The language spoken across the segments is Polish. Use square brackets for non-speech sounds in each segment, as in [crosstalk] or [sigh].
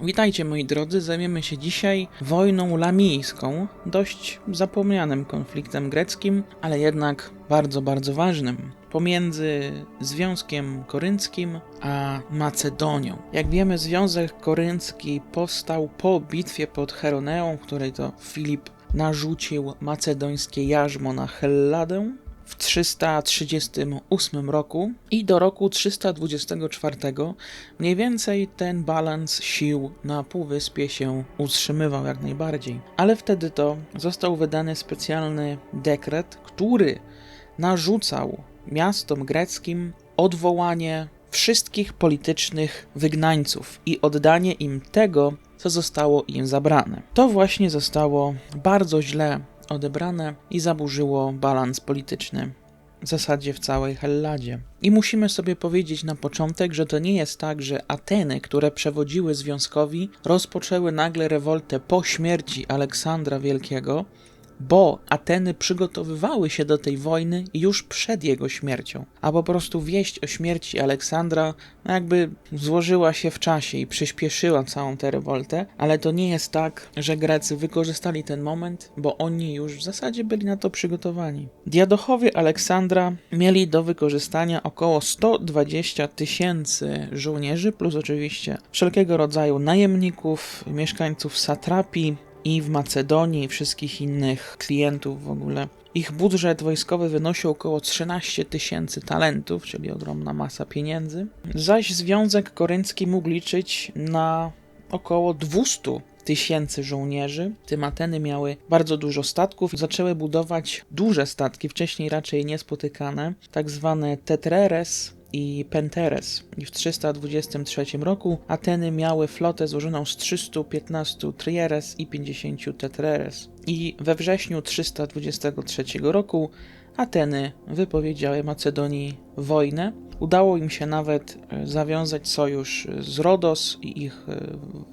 Witajcie moi drodzy, zajmiemy się dzisiaj wojną lamijską, dość zapomnianym konfliktem greckim, ale jednak bardzo, bardzo ważnym, pomiędzy Związkiem Korynckim a Macedonią. Jak wiemy, Związek Koryncki powstał po bitwie pod Heroneą, w której to Filip narzucił macedońskie jarzmo na Helladę, w 338 roku i do roku 324 mniej więcej ten balans sił na półwyspie się utrzymywał jak najbardziej. Ale wtedy to został wydany specjalny dekret, który narzucał miastom greckim odwołanie wszystkich politycznych wygnańców i oddanie im tego, co zostało im zabrane. To właśnie zostało bardzo źle odebrane i zaburzyło balans polityczny w zasadzie w całej Helladzie. I musimy sobie powiedzieć na początek, że to nie jest tak, że Ateny, które przewodziły związkowi, rozpoczęły nagle rewoltę po śmierci Aleksandra Wielkiego, bo Ateny przygotowywały się do tej wojny już przed jego śmiercią, a po prostu wieść o śmierci Aleksandra no jakby złożyła się w czasie i przyspieszyła całą tę rewoltę, ale to nie jest tak, że Grecy wykorzystali ten moment, bo oni już w zasadzie byli na to przygotowani. Diadochowie Aleksandra mieli do wykorzystania około 120 tysięcy żołnierzy, plus oczywiście wszelkiego rodzaju najemników, mieszkańców satrapii, i w Macedonii i wszystkich innych klientów w ogóle. Ich budżet wojskowy wynosi około 13 tysięcy talentów, czyli ogromna masa pieniędzy. Zaś Związek Koryncki mógł liczyć na około 200 tysięcy żołnierzy. Tym Ateny miały bardzo dużo statków i zaczęły budować duże statki, wcześniej raczej niespotykane, tak zwane tetreres, i Penteres. I w 323 roku Ateny miały flotę złożoną z 315 trieres i 50 tetreres. I we wrześniu 323 roku Ateny wypowiedziały Macedonii wojnę. Udało im się nawet e, zawiązać sojusz z Rodos i ich e,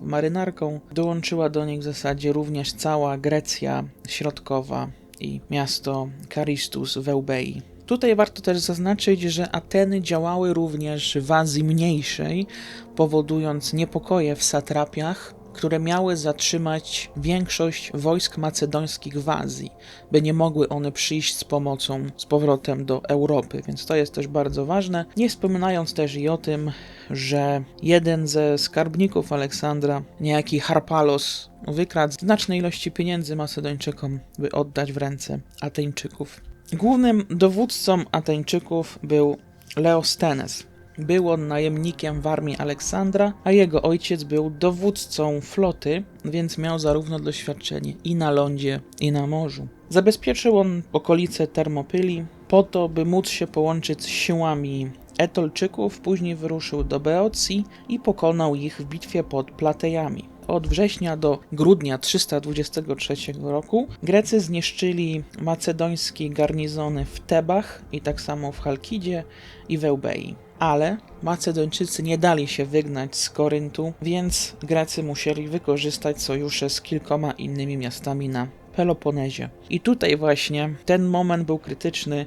marynarką. Dołączyła do nich w zasadzie również cała Grecja Środkowa i miasto Karistus w Eubei. Tutaj warto też zaznaczyć, że Ateny działały również w Azji Mniejszej, powodując niepokoje w satrapiach, które miały zatrzymać większość wojsk macedońskich w Azji, by nie mogły one przyjść z pomocą z powrotem do Europy, więc to jest też bardzo ważne. Nie wspominając też i o tym, że jeden ze skarbników Aleksandra, niejaki Harpalos, wykradł znaczne ilości pieniędzy Macedończykom, by oddać w ręce Ateńczyków. Głównym dowódcą Ateńczyków był Leostenes. Był on najemnikiem w armii Aleksandra, a jego ojciec był dowódcą floty, więc miał zarówno doświadczenie i na lądzie, i na morzu. Zabezpieczył on okolice Termopyli po to, by móc się połączyć z siłami Etolczyków, później wyruszył do Beocji i pokonał ich w bitwie pod Platejami. Od września do grudnia 323 roku Grecy zniszczyli macedońskie garnizony w Tebach i tak samo w Halkidzie i w Eubei. Ale Macedończycy nie dali się wygnać z Koryntu, więc Grecy musieli wykorzystać sojusze z kilkoma innymi miastami na Peloponezie. I tutaj właśnie ten moment był krytyczny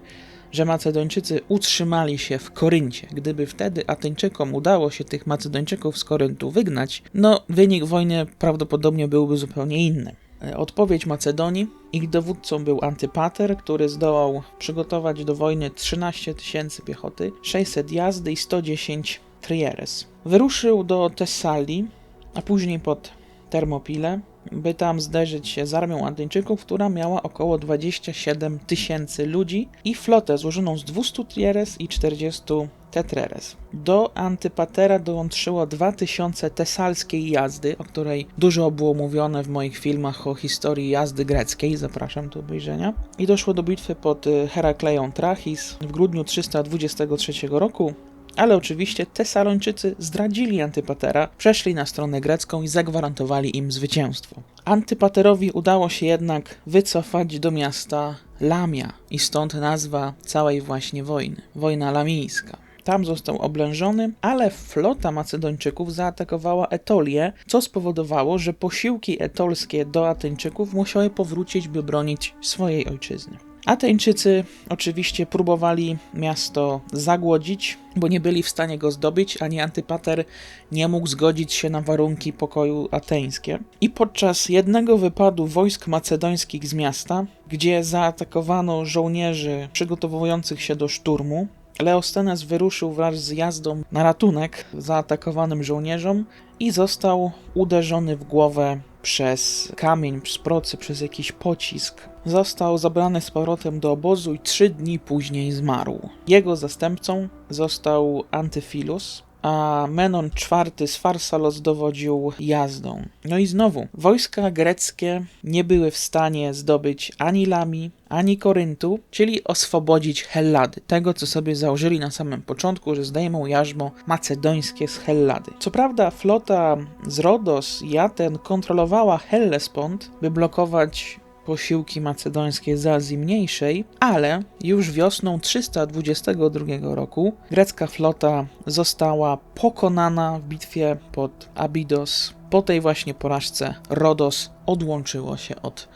że Macedończycy utrzymali się w Koryncie. Gdyby wtedy Ateńczykom udało się tych Macedończyków z Koryntu wygnać, no wynik wojny prawdopodobnie byłby zupełnie inny. E, odpowiedź Macedonii. Ich dowódcą był Antypater, który zdołał przygotować do wojny 13 tysięcy piechoty, 600 jazdy i 110 trieres. Wyruszył do Tessalii, a później pod Termopile, by tam zderzyć się z armią Antyńczyków, która miała około 27 tysięcy ludzi i flotę złożoną z 200 trieres i 40 tetreres. Do Antypatera dołączyło 2000 tesalskiej jazdy, o której dużo było mówione w moich filmach o historii jazdy greckiej, zapraszam do obejrzenia. I doszło do bitwy pod Herakleją Trachis w grudniu 323 roku, ale oczywiście Tesalończycy zdradzili Antypatera, przeszli na stronę grecką i zagwarantowali im zwycięstwo. Antypaterowi udało się jednak wycofać do miasta Lamia i stąd nazwa całej właśnie wojny wojna lamijska. Tam został oblężony, ale flota Macedończyków zaatakowała Etolię, co spowodowało, że posiłki etolskie do Ateńczyków musiały powrócić, by bronić swojej ojczyzny. Ateńczycy oczywiście próbowali miasto zagłodzić, bo nie byli w stanie go zdobyć, ani Antypater nie mógł zgodzić się na warunki pokoju ateńskie. I podczas jednego wypadu wojsk macedońskich z miasta, gdzie zaatakowano żołnierzy przygotowujących się do szturmu, Leostenes wyruszył wraz z jazdą na ratunek zaatakowanym żołnierzom i został uderzony w głowę przez kamień, z procy, przez jakiś pocisk. Został zabrany z powrotem do obozu i trzy dni później zmarł. Jego zastępcą został Antyfilus, a Menon IV z Farsalos dowodził jazdą. No i znowu, wojska greckie nie były w stanie zdobyć ani Lami, ani Koryntu, czyli oswobodzić Hellady, tego co sobie założyli na samym początku, że zdejmą jarzmo macedońskie z Hellady. Co prawda flota z Rodos i Aten kontrolowała Hellespont, by blokować posiłki macedońskie z Azji Mniejszej, ale już wiosną 322 roku grecka flota została pokonana w bitwie pod Abydos. Po tej właśnie porażce Rodos odłączyło się od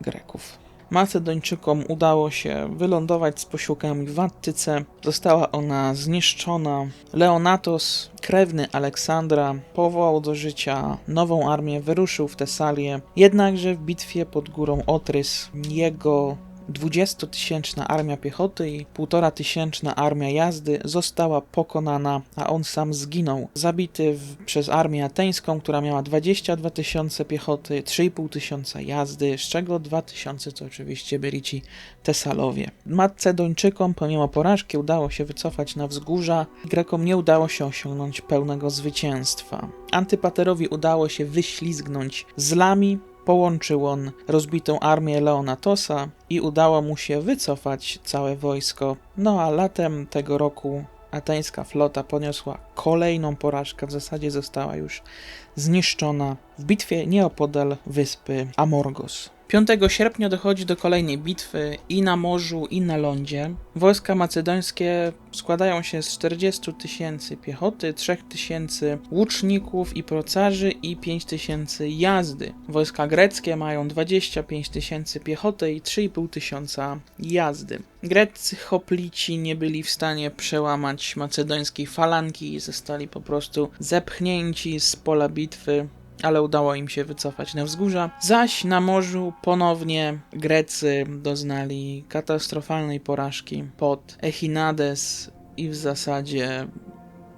Greków. Macedończykom udało się wylądować z posiłkami w Attyce. Została ona zniszczona. Leonatos, krewny Aleksandra, powołał do życia nową armię, wyruszył w Tesalię. Jednakże w bitwie pod górą Otrys jego 20-tysięczna armia piechoty i 1,5 tysięczna armia jazdy została pokonana, a on sam zginął. Zabity w, przez armię ateńską, która miała 22 tysiące piechoty, 3,5 tysiąca jazdy, z czego 2 tysiące to oczywiście byli ci Tesalowie. Macedończykom pomimo porażki udało się wycofać na wzgórza, Grekom nie udało się osiągnąć pełnego zwycięstwa. Antypaterowi udało się wyślizgnąć z Lami, Połączył on rozbitą armię Leonatosa i udało mu się wycofać całe wojsko. No a latem tego roku ateńska flota poniosła kolejną porażkę, w zasadzie została już zniszczona w bitwie nieopodal wyspy Amorgos. 5 sierpnia dochodzi do kolejnej bitwy i na morzu, i na lądzie. Wojska macedońskie składają się z 40 tysięcy piechoty, 3 tysięcy łuczników i procarzy i 5 tysięcy jazdy. Wojska greckie mają 25 tysięcy piechoty i 3,5 tysiąca jazdy. Greccy hoplici nie byli w stanie przełamać macedońskiej falanki i zostali po prostu zepchnięci z pola bitwy ale udało im się wycofać na wzgórza. Zaś na morzu ponownie Grecy doznali katastrofalnej porażki pod Echinades i w zasadzie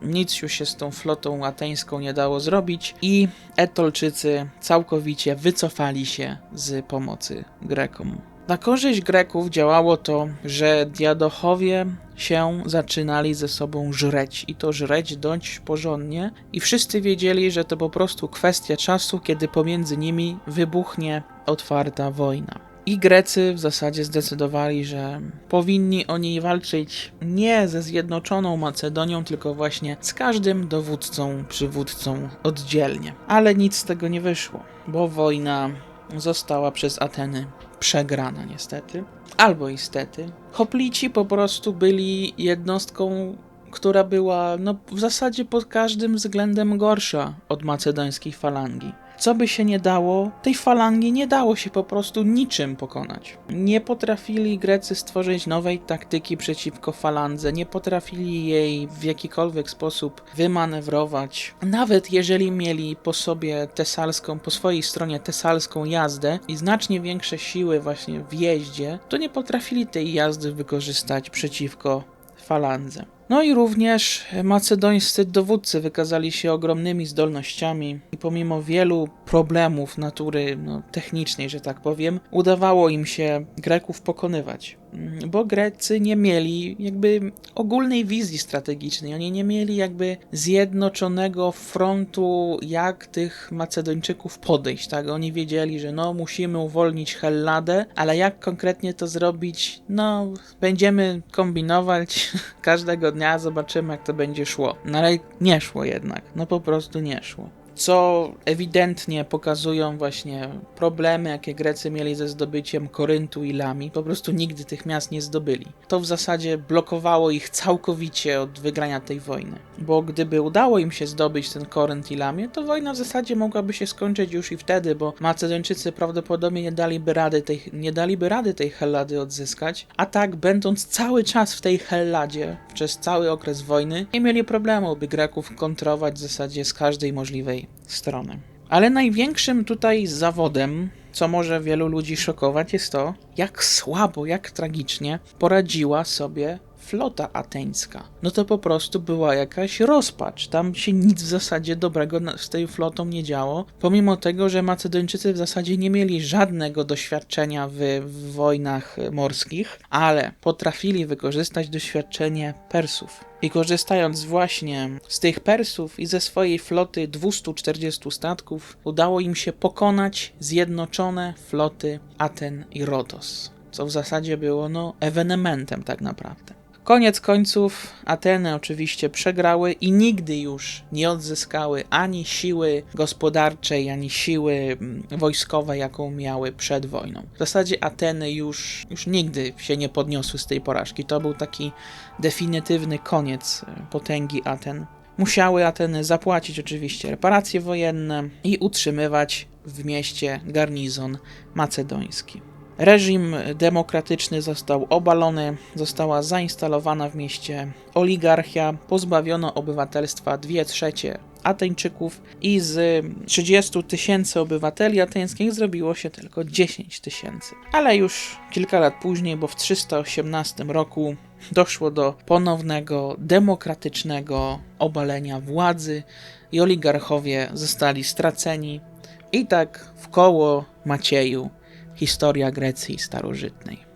nic już się z tą flotą ateńską nie dało zrobić i Etolczycy całkowicie wycofali się z pomocy Grekom. Na korzyść Greków działało to, że diadochowie się zaczynali ze sobą żreć i to żreć dość porządnie i wszyscy wiedzieli, że to po prostu kwestia czasu, kiedy pomiędzy nimi wybuchnie otwarta wojna. I Grecy w zasadzie zdecydowali, że powinni oni walczyć nie ze zjednoczoną Macedonią, tylko właśnie z każdym dowódcą, przywódcą oddzielnie. Ale nic z tego nie wyszło, bo wojna została przez Ateny przegrana niestety, albo istety. Hoplici po prostu byli jednostką, która była no, w zasadzie pod każdym względem gorsza od macedońskiej falangi co by się nie dało, tej falangi nie dało się po prostu niczym pokonać. Nie potrafili Grecy stworzyć nowej taktyki przeciwko falandze, nie potrafili jej w jakikolwiek sposób wymanewrować. Nawet jeżeli mieli po sobie tesalską, po swojej stronie tesalską jazdę i znacznie większe siły właśnie w jeździe, to nie potrafili tej jazdy wykorzystać przeciwko falandze. No i również macedońscy dowódcy wykazali się ogromnymi zdolnościami i pomimo wielu problemów natury no, technicznej, że tak powiem, udawało im się Greków pokonywać. Mm, bo Grecy nie mieli jakby ogólnej wizji strategicznej, oni nie mieli jakby zjednoczonego frontu, jak tych Macedończyków podejść, tak? Oni wiedzieli, że no musimy uwolnić Helladę, ale jak konkretnie to zrobić, no będziemy kombinować [laughs] każdego dnia, zobaczymy jak to będzie szło. No ale nie szło jednak, no po prostu nie szło. Co ewidentnie pokazują właśnie problemy, jakie Grecy mieli ze zdobyciem Koryntu i Lami. Po prostu nigdy tych miast nie zdobyli. To w zasadzie blokowało ich całkowicie od wygrania tej wojny. Bo gdyby udało im się zdobyć ten Korynt i Lamię, to wojna w zasadzie mogłaby się skończyć już i wtedy, bo Macedończycy prawdopodobnie nie daliby rady tej, nie daliby rady tej Hellady odzyskać, a tak będąc cały czas w tej Helladzie przez cały okres wojny, nie mieli problemu, by Greków kontrować w zasadzie z każdej możliwej strony. Ale największym tutaj zawodem, co może wielu ludzi szokować, jest to, jak słabo, jak tragicznie poradziła sobie flota ateńska. No to po prostu była jakaś rozpacz. Tam się nic w zasadzie dobrego z tej flotą nie działo, pomimo tego, że Macedończycy w zasadzie nie mieli żadnego doświadczenia w, w wojnach morskich, ale potrafili wykorzystać doświadczenie Persów. I korzystając właśnie z tych Persów i ze swojej floty 240 statków, udało im się pokonać zjednoczone floty Aten i Rodos, co w zasadzie było no ewenementem tak naprawdę. Koniec końców Ateny oczywiście przegrały i nigdy już nie odzyskały ani siły gospodarczej, ani siły mm, wojskowej, jaką miały przed wojną. W zasadzie Ateny już, już nigdy się nie podniosły z tej porażki. To był taki definitywny koniec e, potęgi Aten. Musiały Ateny zapłacić oczywiście reparacje wojenne i utrzymywać w mieście garnizon macedoński. Reżim demokratyczny został obalony, została zainstalowana w mieście oligarchia, pozbawiono obywatelstwa 2 trzecie Ateńczyków i z 30 tysięcy obywateli ateńskich zrobiło się tylko 10 tysięcy. Ale już kilka lat później, bo w 318 roku doszło do ponownego demokratycznego obalenia władzy i oligarchowie zostali straceni. I tak w koło Macieju historia Grecji starożytnej.